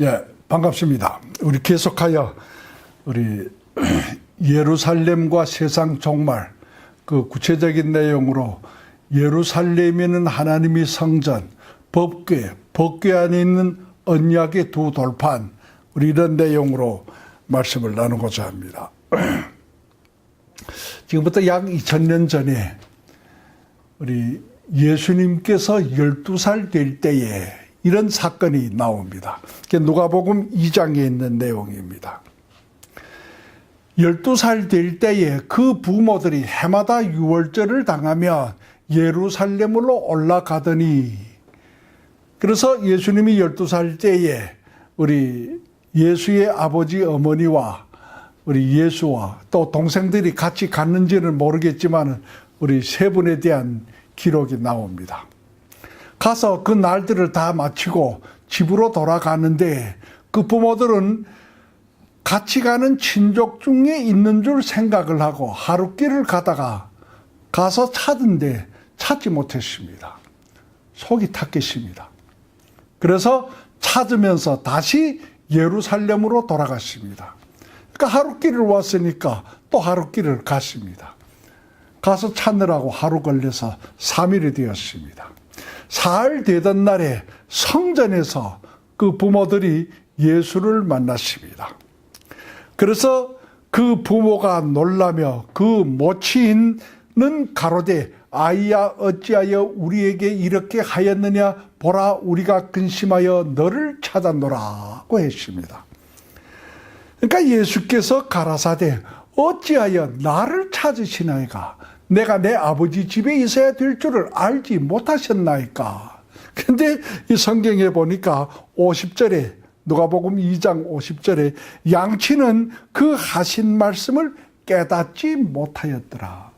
예, 반갑습니다. 우리 계속하여 우리 예루살렘과 세상 종말 그 구체적인 내용으로 예루살렘에는 하나님의 성전, 법궤, 법궤 안에 있는 언약의 두 돌판 우리 이런 내용으로 말씀을 나누고자 합니다. 지금부터 약 2000년 전에 우리 예수님께서 12살 될 때에 이런 사건이 나옵니다. 누가복음 2장에 있는 내용입니다. 12살 될 때에 그 부모들이 해마다 유월절을 당하면 예루살렘으로 올라가더니 그래서 예수님이 12살 때에 우리 예수의 아버지 어머니와 우리 예수와 또 동생들이 같이 갔는지는 모르겠지만 우리 세 분에 대한 기록이 나옵니다. 가서 그 날들을 다 마치고 집으로 돌아가는데 그 부모들은 같이 가는 친족 중에 있는 줄 생각을 하고 하루길을 가다가 가서 찾은데 찾지 못했습니다. 속이 탔겠습니다. 그래서 찾으면서 다시 예루살렘으로 돌아갔습니다. 그러니까 하루길을 왔으니까 또 하루길을 갔습니다. 가서 찾느라고 하루 걸려서 3일이 되었습니다. 사흘 되던 날에 성전에서 그 부모들이 예수를 만났습니다. 그래서 그 부모가 놀라며 그 모친은 가로되 아이야 어찌하여 우리에게 이렇게 하였느냐 보라 우리가 근심하여 너를 찾았노라고 했습니다. 그러니까 예수께서 가라사대 어찌하여 나를 찾으시나이까 내가 내 아버지 집에 있어야 될 줄을 알지 못하셨나이까 근데 이 성경에 보니까 50절에 누가복음 2장 50절에 양치는 그 하신 말씀을 깨닫지 못하였더라.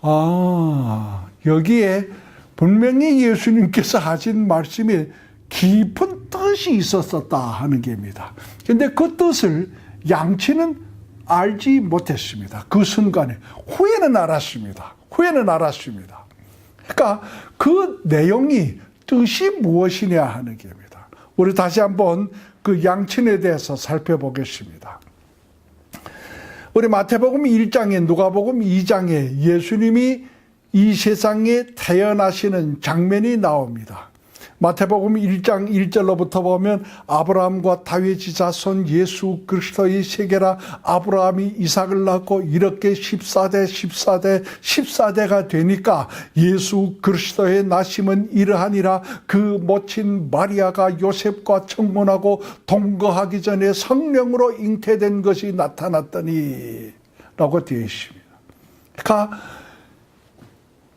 아 여기에 분명히 예수님께서 하신 말씀에 깊은 뜻이 있었었다 하는 게입니다. 근데 그 뜻을 양치는 알지 못했습니다. 그 순간에 후에는 알았습니다. 후에는 알았습니다. 그러니까 그 내용이 뜻이 무엇이냐 하는 게입니다. 우리 다시 한번 그 양친에 대해서 살펴보겠습니다. 우리 마태복음 1장에 누가복음 2장에 예수님이 이 세상에 태어나시는 장면이 나옵니다. 마태복음 1장 1절로부터 보면 아브라함과 다윗의 자손 예수 그리스도의 세계라 아브라함이 이삭을 낳고 이렇게 14대 14대 14대가 되니까 예수 그리스도의 나심은 이러하니라 그 모친 마리아가 요셉과 청문하고 동거하기 전에 성령으로 잉태된 것이 나타났더니 라고 되어 있습니다. 그러니까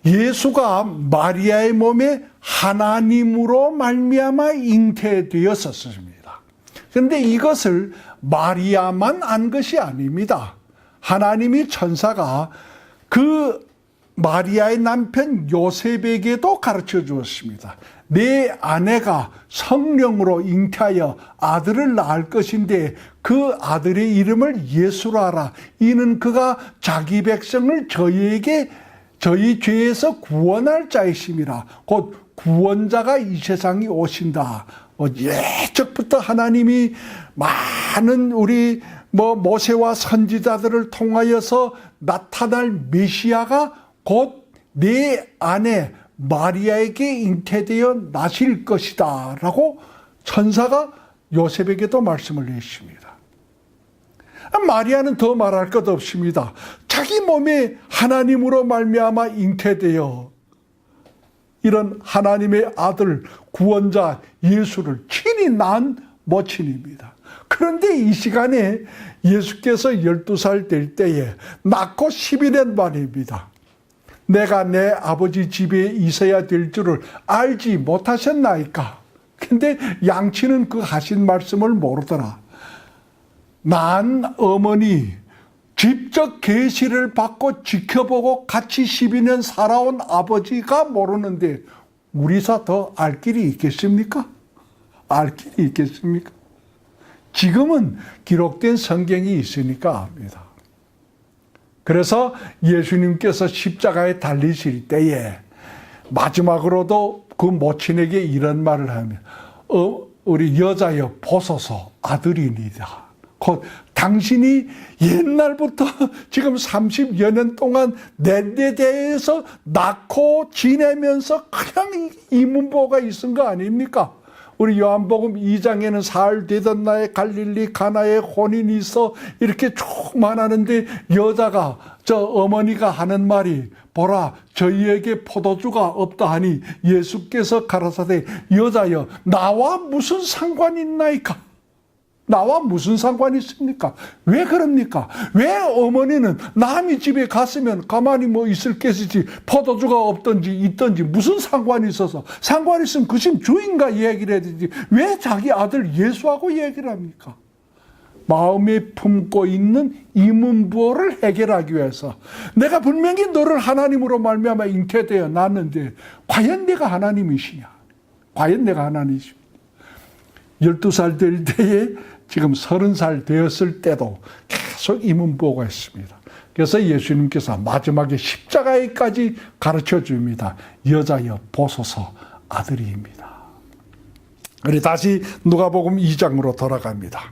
예수가 마리아의 몸에 하나님으로 말미암아 잉태되었었습니다. 그런데 이것을 마리아만 안 것이 아닙니다. 하나님이 천사가 그 마리아의 남편 요셉에게도 가르쳐 주었습니다. 내 아내가 성령으로 잉태하여 아들을 낳을 것인데 그 아들의 이름을 예수라 하라. 이는 그가 자기 백성을 저희에게 저희 죄에서 구원할 자이심이라 곧 구원자가 이 세상에 오신다. 뭐 예적부터 하나님이 많은 우리 뭐 모세와 선지자들을 통하여서 나타날 메시아가 곧내 아내 마리아에게 잉태되어 나실 것이다 라고 천사가 요셉에게도 말씀을 했습니다. 마리아는 더 말할 것 없습니다. 자기 몸에 하나님으로 말미암아 잉태되어 이런 하나님의 아들 구원자 예수를 친히 낳은 모친입니다. 그런데 이 시간에 예수께서 12살 될 때에 낳고 11년 만입니다. 내가 내 아버지 집에 있어야 될 줄을 알지 못하셨나이까? 근데 양치는 그 하신 말씀을 모르더라. 난 어머니 직접 계시를 받고 지켜보고 같이 12년 살아온 아버지가 모르는데 우리사 더 알 길이 있겠습니까? 알 길이 있겠습니까? 지금은 기록된 성경이 있으니까 압니다. 그래서 예수님께서 십자가에 달리실 때에 마지막으로도 그 모친에게 이런 말을 하면 어, 우리 여자여 보소서 아들이니라. 곧 당신이 옛날부터 지금 30여 년 동안 내데 대해서 낳고 지내면서 그냥 이문보가 있은 거 아닙니까? 우리 요한복음 2장에는 사흘 되던 나에 갈릴리 가나에 혼인이 있어 이렇게 쭉 말하는데 여자가 저 어머니가 하는 말이 보라 저희에게 포도주가 없다 하니 예수께서 가라사대 여자여 나와 무슨 상관이 있나이까 나와 무슨 상관이 있습니까? 왜 그럽니까? 왜 어머니는 남이 집에 갔으면 가만히 뭐 있을 것이지 포도주가 없든지 있든지 무슨 상관이 있어서 상관이 있으면 그 집 주인과 얘기를 해야 되지 왜 자기 아들 예수하고 얘기를 합니까? 마음에 품고 있는 이문부호를 해결하기 위해서 내가 분명히 너를 하나님으로 말미암아 잉태되어 났는데 과연 내가 하나님이시냐? 과연 내가 하나님이시냐? 12살 될 때에 지금 30살 되었을 때도 계속 이 문보가 있습니다. 그래서 예수님께서 마지막에 십자가에까지 가르쳐 줍니다. 여자여 보소서 아들이입니다. 우리 다시 누가복음 2장으로 돌아갑니다.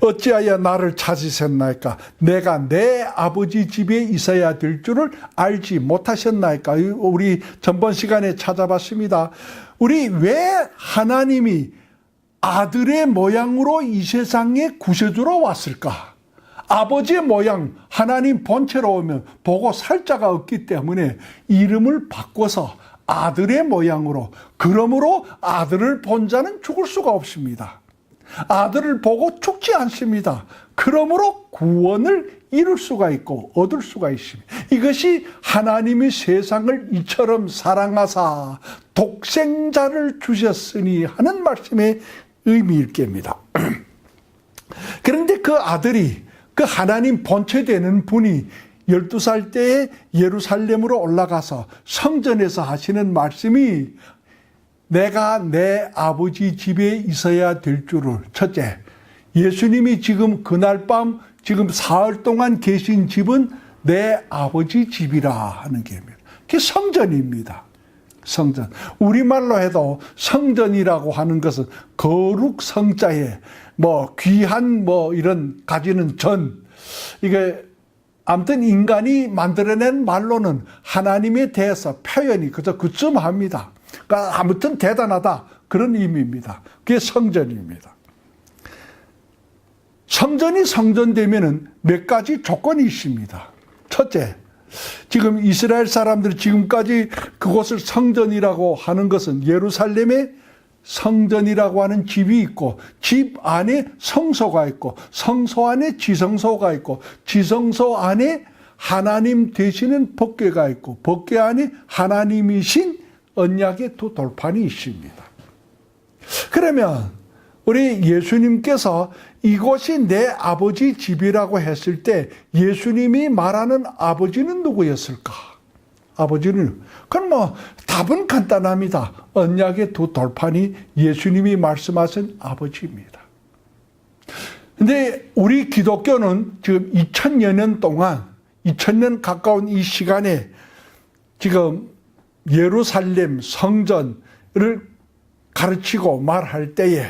어찌하여 나를 찾으셨나이까? 내가 내 아버지 집에 있어야 될 줄을 알지 못하셨나이까? 우리 전번 시간에 찾아봤습니다. 우리 왜 하나님이 아들의 모양으로 이 세상에 구세주로 왔을까? 아버지의 모양, 하나님 본체로 오면 보고 살자가 없기 때문에 이름을 바꿔서 아들의 모양으로, 그러므로 아들을 본 자는 죽을 수가 없습니다. 아들을 보고 죽지 않습니다. 그러므로 구원을 이룰 수가 있고 얻을 수가 있습니다. 이것이 하나님이 세상을 이처럼 사랑하사 독생자를 주셨으니 하는 말씀의 의미일 겁니다. 그런데 그 아들이 그 하나님 본체 되는 분이 12살 때에 예루살렘으로 올라가서 성전에서 하시는 말씀이 내가 내 아버지 집에 있어야 될 줄을 첫째 예수님이 지금 그날 밤 지금 사흘 동안 계신 집은 내 아버지 집이라 하는 게입니다. 그게 성전입니다. 성전. 우리말로 해도 성전이라고 하는 것은 거룩 성자에 뭐 귀한 뭐 이런 가지는 전 이게 아무튼 인간이 만들어낸 말로는 하나님에 대해서 표현이 그저 그쯤 합니다. 그러니까 아무튼 대단하다 그런 의미입니다. 그게 성전입니다. 성전이 성전되면은 몇 가지 조건이 있습니다. 첫째, 지금 이스라엘 사람들이 지금까지 그곳을 성전이라고 하는 것은 예루살렘에 성전이라고 하는 집이 있고 집 안에 성소가 있고 성소 안에 지성소가 있고 지성소 안에 하나님 되시는 법궤가 있고 법궤 안에 하나님이신 언약의 두 돌판이 있습니다. 그러면 우리 예수님께서 이곳이 내 아버지 집이라고 했을 때 예수님이 말하는 아버지는 누구였을까? 아버지는 그건 뭐 답은 간단합니다. 언약의 두 돌판이 예수님이 말씀하신 아버지입니다. 근데 우리 기독교는 지금 2000여 년 동안 2000년 가까운 이 시간에 지금 예루살렘 성전을 가르치고 말할 때에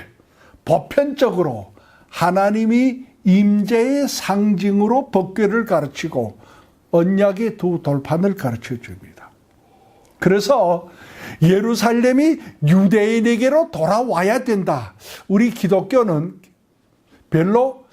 보편적으로 하나님이 임재의 상징으로 법궤를 가르치고 언약의 두 돌판을 가르쳐 줍니다. 그래서 예루살렘이 유대인에게로 돌아와야 된다. 우리 기독교는 별로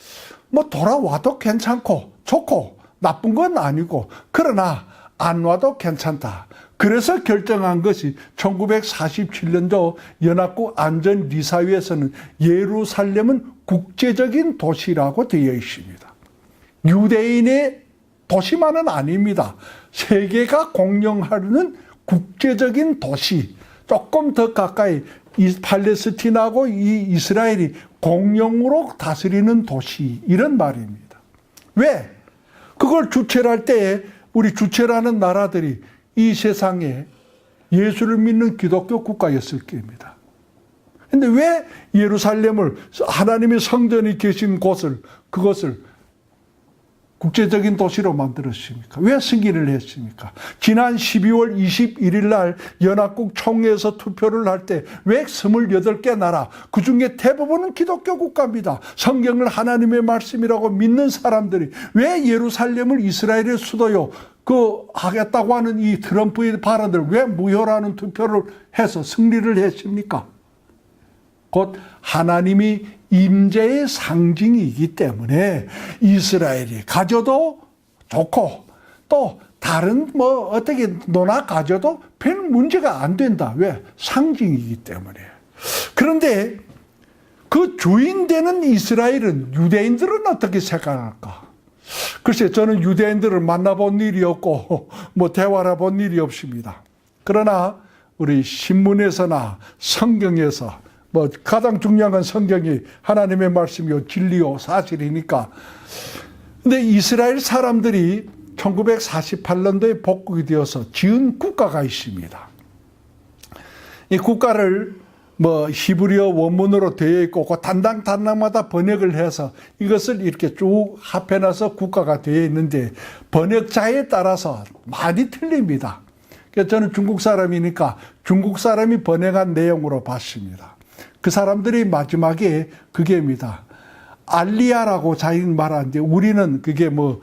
뭐 돌아와도 괜찮고 좋고 나쁜 건 아니고 그러나 안 와도 괜찮다. 그래서 결정한 것이 1947년도 연합국 안전리사위에서는 예루살렘은 국제적인 도시라고 되어 있습니다. 유대인의 도시만은 아닙니다. 세계가 공용하는 국제적인 도시, 조금 더 가까이 이 팔레스틴하고 이 이스라엘이 공용으로 다스리는 도시, 이런 말입니다. 왜? 그걸 주체를 할 때에 우리 주체라는 나라들이 이 세상에 예수를 믿는 기독교 국가였을 겁니다. 근데 왜 예루살렘을 하나님의 성전이 계신 곳을 그것을 국제적인 도시로 만들었습니까? 왜 승인을 했습니까? 지난 12월 21일 날 연합국 총회에서 투표를 할 때 왜 28개 나라, 그 중에 대부분은 기독교 국가입니다. 성경을 하나님의 말씀이라고 믿는 사람들이 왜 예루살렘을 이스라엘의 수도요, 그 하겠다고 하는 이 트럼프의 발언들 왜 무효라는 투표를 해서 승리를 했습니까? 곧 하나님이 임재의 상징이기 때문에 이스라엘이 가져도 좋고 또 다른 뭐 어떻게 노나 가져도 별 문제가 안 된다. 왜? 상징이기 때문에. 그런데 그 주인 되는 이스라엘은 유대인들은 어떻게 생각할까? 글쎄 저는 유대인들을 만나본 일이 없고 뭐 대화를 본 일이 없습니다. 그러나 우리 신문에서나 성경에서 뭐 가장 중요한 건 성경이 하나님의 말씀이요 진리요 사실이니까. 근데 이스라엘 사람들이 1948년도에 복국이 되어서 지은 국가가 있습니다. 이 국가를 뭐 히브리어 원문으로 되어 있고 그 단당 단당마다 번역을 해서 이것을 이렇게 쭉 합해놔서 국가가 되어 있는데 번역자에 따라서 많이 틀립니다. 저는 중국 사람이니까 중국 사람이 번역한 내용으로 봤습니다. 그 사람들이 마지막에 그게입니다. 알리아라고 자기는 말하는데 우리는 그게 뭐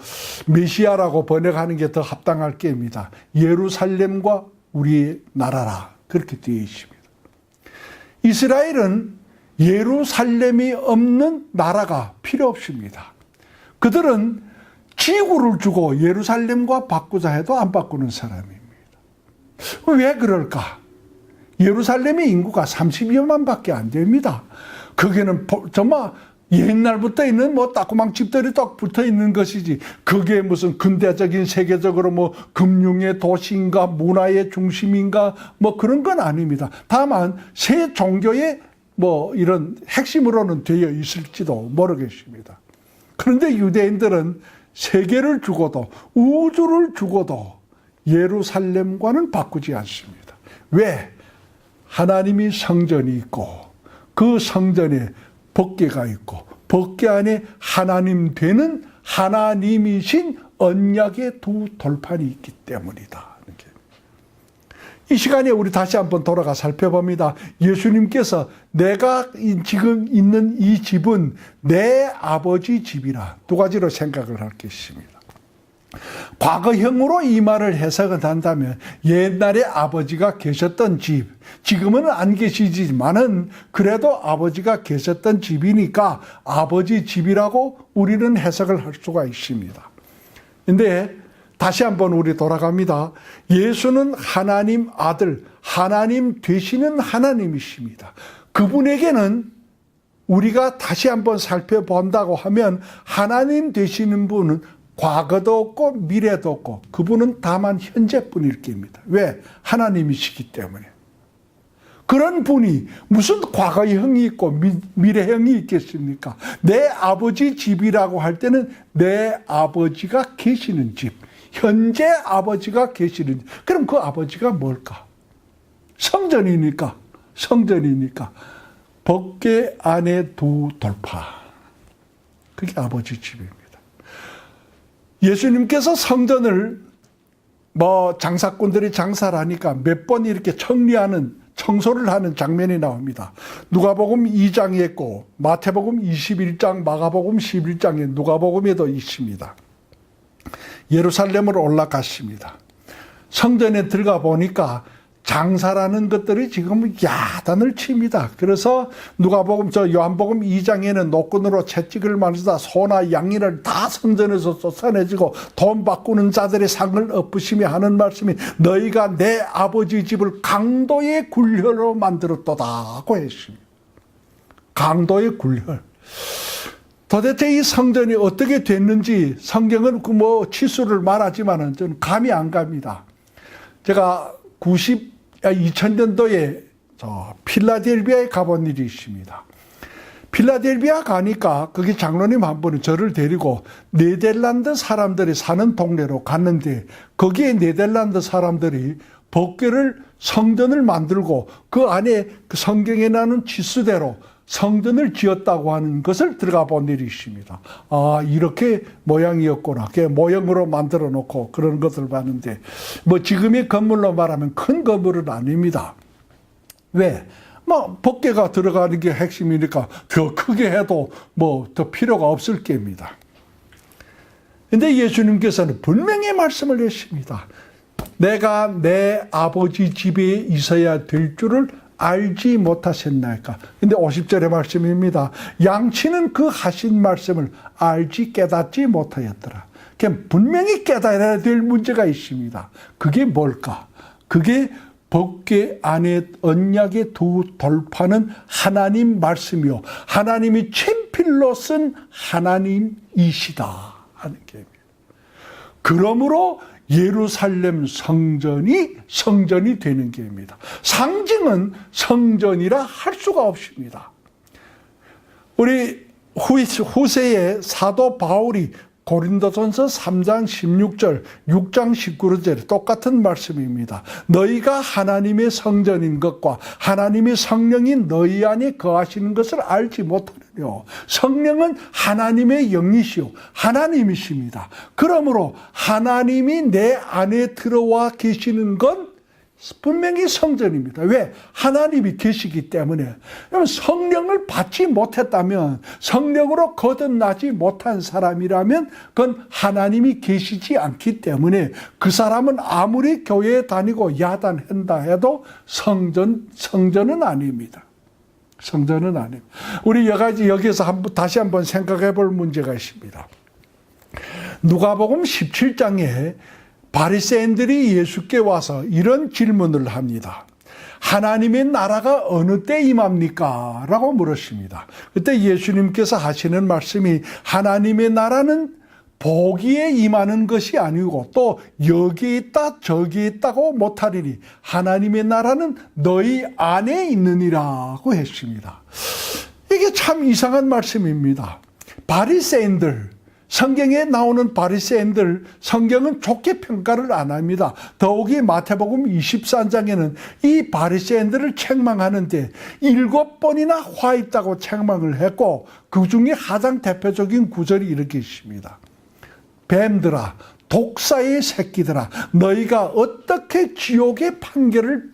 메시아라고 번역하는 게 더 합당할 게입니다. 예루살렘과 우리의 나라라 그렇게 되어 있습니다. 이스라엘은 예루살렘이 없는 나라가 필요 없습니다. 그들은 지구를 주고 예루살렘과 바꾸자 해도 안 바꾸는 사람입니다. 왜 그럴까? 예루살렘의 인구가 30여만 밖에 안 됩니다. 거기는 정말 옛날부터 있는 뭐 따꾸망 집들이 딱 붙어 있는 것이지 그게 무슨 근대적인 세계적으로 뭐 금융의 도시인가 문화의 중심인가 뭐 그런 건 아닙니다. 다만 새 종교의 뭐 이런 핵심으로는 되어 있을지도 모르겠습니다. 그런데 유대인들은 세계를 주고도 우주를 주고도 예루살렘과는 바꾸지 않습니다. 왜? 하나님이 성전이 있고 그 성전에 법궤가 있고 법궤 안에 하나님 되는 하나님이신 언약의 두 돌판이 있기 때문이다. 이 시간에 우리 다시 한번 돌아가 살펴봅니다. 예수님께서 내가 지금 있는 이 집은 내 아버지 집이라 두 가지로 생각을 할 것입니다. 과거형으로 이 말을 해석을 한다면 옛날에 아버지가 계셨던 집, 지금은 안 계시지만은 그래도 아버지가 계셨던 집이니까 아버지 집이라고 우리는 해석을 할 수가 있습니다. 근데 다시 한번 우리 돌아갑니다. 예수는 하나님 아들, 하나님 되시는 하나님이십니다. 그분에게는 우리가 다시 한번 살펴본다고 하면 하나님 되시는 분은 과거도 없고 미래도 없고 그분은 다만 현재뿐일 겁니다. 왜? 하나님이시기 때문에. 그런 분이 무슨 과거형이 있고 미, 미래형이 있겠습니까? 내 아버지 집이라고 할 때는 내 아버지가 계시는 집, 현재 아버지가 계시는 집. 그럼 그 아버지가 뭘까? 성전이니까, 성전이니까 법계 안에 두 돌파. 그게 아버지 집입니다. 예수님께서 성전을 뭐 장사꾼들이 장사를 하니까 몇 번 이렇게 정리하는 청소를 하는 장면이 나옵니다. 누가복음 2장에 있고 마태복음 21장, 마가복음 11장에 누가복음에도 있습니다. 예루살렘으로 올라갔습니다. 성전에 들어가 보니까 장사라는 것들이 지금 야단을 칩니다. 그래서 누가복음 저 요한복음 2장에는 노끈으로 채찍을 만지다 소나 양이를 다 성전에서 쫓아내지고 돈 바꾸는 자들의 상을 엎으시며 하는 말씀이 너희가 내 아버지 집을 강도의 굴혈로 만들었도다고 했습니다. 강도의 굴혈. 도대체 이 성전이 어떻게 됐는지 성경은 그 뭐 치수를 말하지만은 저는 감이 안 갑니다. 제가 90 2000년도에 저 필라델비아에 가본 일이 있습니다. 필라델비아 가니까 거기 장로님 한 분은 저를 데리고 네덜란드 사람들이 사는 동네로 갔는데 거기에 네덜란드 사람들이 법궤를 성전을 만들고 그 안에 그 성경에 나오는 지수대로 성전을 지었다고 하는 것을 들어가 본 일이 있습니다. 아, 이렇게 모양이었구나. 그 모형으로 만들어 놓고 그런 것을 봤는데, 뭐 지금의 건물로 말하면 큰 건물은 아닙니다. 왜? 뭐, 법계가 들어가는 게 핵심이니까 더 크게 해도 뭐 더 필요가 없을 게입니다. 근데 예수님께서는 분명히 말씀을 했습니다. 내가 내 아버지 집에 있어야 될 줄을 알지 못하셨나이까. 근데 50절의 말씀입니다. 양치는 그 하신 말씀을 알지 깨닫지 못하였더라. 분명히 깨달아야 될 문제가 있습니다. 그게 뭘까? 그게 법궤 안에 언약의 두 돌파는 하나님 말씀이요. 하나님이 친필로 쓴 하나님이시다. 하는 게입니다. 그러므로 예루살렘 성전이 성전이 되는 게입니다. 상징은 성전이라 할 수가 없습니다. 우리 후세의 사도 바울이 고린도전서 3장 16절, 6장 19절 똑같은 말씀입니다. 너희가 하나님의 성전인 것과 하나님의 성령이 너희 안에 거하시는 것을 알지 못하느뇨. 성령은 하나님의 영이시요 하나님이십니다. 그러므로 하나님이 내 안에 들어와 계시는 건 분명히 성전입니다. 왜? 하나님이 계시기 때문에. 성령을 받지 못했다면, 성령으로 거듭나지 못한 사람이라면, 그건 하나님이 계시지 않기 때문에 그 사람은 아무리 교회에 다니고 야단한다 해도 성전, 성전은 아닙니다. 성전은 아닙니다. 우리 여가지 여기서 한번, 다시 한번 생각해 볼 문제가 있습니다. 누가복음 17장에 바리새인들이 예수께 와서 이런 질문을 합니다. 하나님의 나라가 어느 때 임합니까? 라고 물었습니다. 그때 예수님께서 하시는 말씀이 하나님의 나라는 보기에 임하는 것이 아니고 또 여기 있다 저기 있다고 못하리니 하나님의 나라는 너희 안에 있느니라고 했습니다. 이게 참 이상한 말씀입니다. 바리새인들 성경에 나오는 바리새인들 성경은 좋게 평가를 안 합니다. 더욱이 마태복음 24장에는 이 바리새인들을 책망하는데 일곱 번이나 화 있다고 책망을 했고 그 중에 가장 대표적인 구절이 이렇게 있습니다. 뱀들아 독사의 새끼들아 너희가 어떻게 지옥의 판결을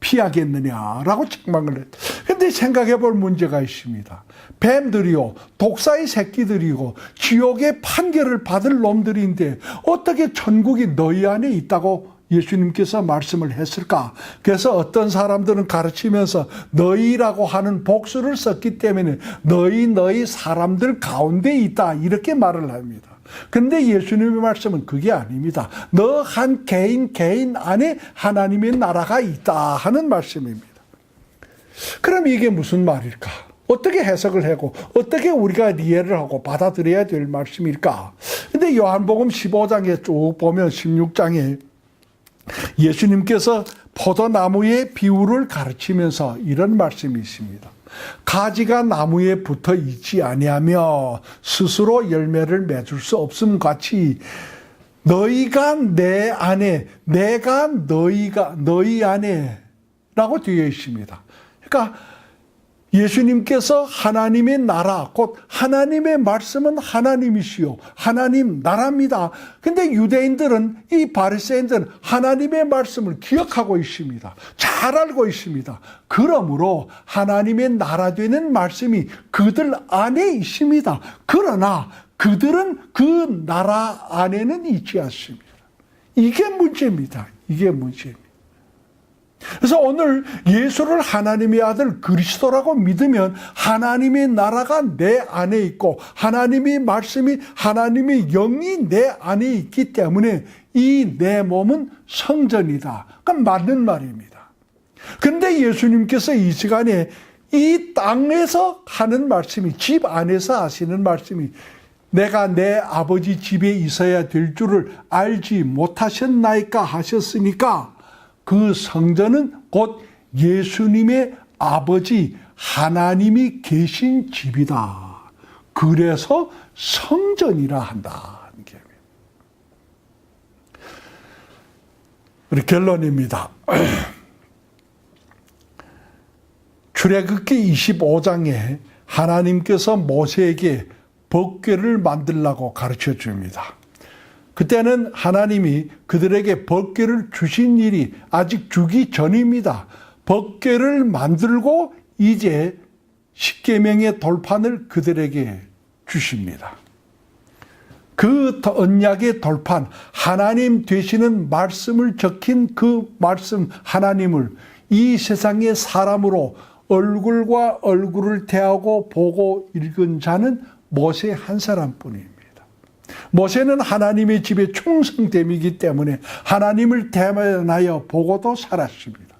피하겠느냐라고 책망을 했. 근데 생각해 볼 문제가 있습니다. 뱀들이요, 독사의 새끼들이고, 지옥의 판결을 받을 놈들인데, 어떻게 천국이 너희 안에 있다고 예수님께서 말씀을 했을까? 그래서 어떤 사람들은 가르치면서 너희라고 하는 복수를 썼기 때문에 너희, 너희 사람들 가운데 있다. 이렇게 말을 합니다. 근데 예수님의 말씀은 그게 아닙니다. 너 한 개인 개인 안에 하나님의 나라가 있다 하는 말씀입니다. 그럼 이게 무슨 말일까? 어떻게 해석을 하고 어떻게 우리가 이해를 하고 받아들여야 될 말씀일까? 근데 요한복음 15장에 쭉 보면 16장에 예수님께서 포도나무의 비유를 가르치면서 이런 말씀이 있습니다. 가지가 나무에 붙어 있지 아니하며 스스로 열매를 맺을 수 없음 같이 너희가 내 안에 내가 너희가 너희 안에라고 되어 있습니다. 그러니까 예수님께서 하나님의 나라, 곧 하나님의 말씀은 하나님이시요. 하나님 나라입니다. 근데 유대인들은 이 바리새인들은 하나님의 말씀을 기억하고 있습니다. 잘 알고 있습니다. 그러므로 하나님의 나라 되는 말씀이 그들 안에 있습니다. 그러나 그들은 그 나라 안에는 있지 않습니다. 이게 문제입니다. 이게 문제입니다. 그래서 오늘 예수를 하나님의 아들 그리스도라고 믿으면 하나님의 나라가 내 안에 있고 하나님의 말씀이 하나님의 영이 내 안에 있기 때문에 이 내 몸은 성전이다. 그건 맞는 말입니다. 근데 예수님께서 이 시간에 이 땅에서 하는 말씀이 집 안에서 하시는 말씀이 내가 내 아버지 집에 있어야 될 줄을 알지 못하셨나이까 하셨으니까 그 성전은 곧 예수님의 아버지 하나님이 계신 집이다. 그래서 성전이라 한다. 우리 결론입니다. 출애굽기 25장에 하나님께서 모세에게 법궤를 만들라고 가르쳐 줍니다. 그때는 하나님이 그들에게 법궤를 주신 일이 아직 주기 전입니다. 법궤를 만들고 이제 십계명의 돌판을 그들에게 주십니다. 그 언약의 돌판, 하나님 되시는 말씀을 적힌 그 말씀 하나님을 이 세상의 사람으로 얼굴과 얼굴을 대하고 보고 읽은 자는 모세 한 사람뿐입니다. 모세는 하나님의 집에 충성됨이기 때문에 하나님을 대면하여 보고도 살았습니다.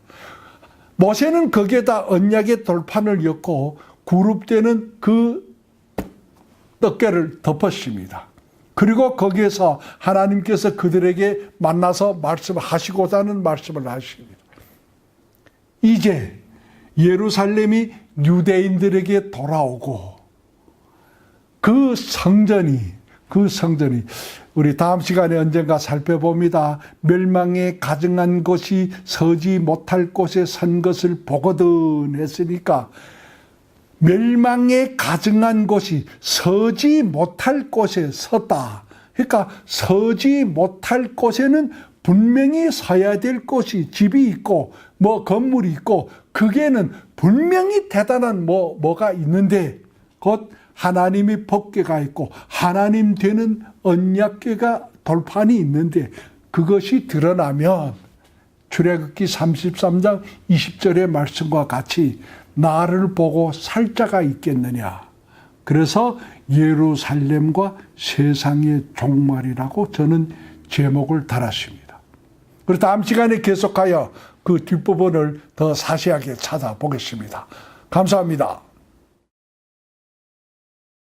모세는 거기에다 언약의 돌판을 엮고 그룹되는 그 떡게를 덮었습니다. 그리고 거기에서 하나님께서 그들에게 만나서 말씀하시고자 하는 말씀을 하십니다. 이제 예루살렘이 유대인들에게 돌아오고 그 성전이 그 성전이 우리 다음 시간에 언젠가 살펴봅니다. 멸망에 가증한 것이 서지 못할 곳에 선 것을 보거든 했으니까 멸망에 가증한 곳이 서지 못할 곳에 섰다. 그러니까 서지 못할 곳에는 분명히 서야 될 곳이 집이 있고 뭐 건물이 있고 그게는 분명히 대단한 뭐 뭐가 있는데 곧 하나님이 법궤가 있고 하나님 되는 언약궤가 돌판이 있는데 그것이 드러나면 출애굽기 33장 20절의 말씀과 같이 나를 보고 살 자가 있겠느냐. 그래서 예루살렘과 세상의 종말이라고 저는 제목을 달았습니다. 그리고 다음 시간에 계속하여 그 뒷부분을 더 자세하게 찾아보겠습니다. 감사합니다.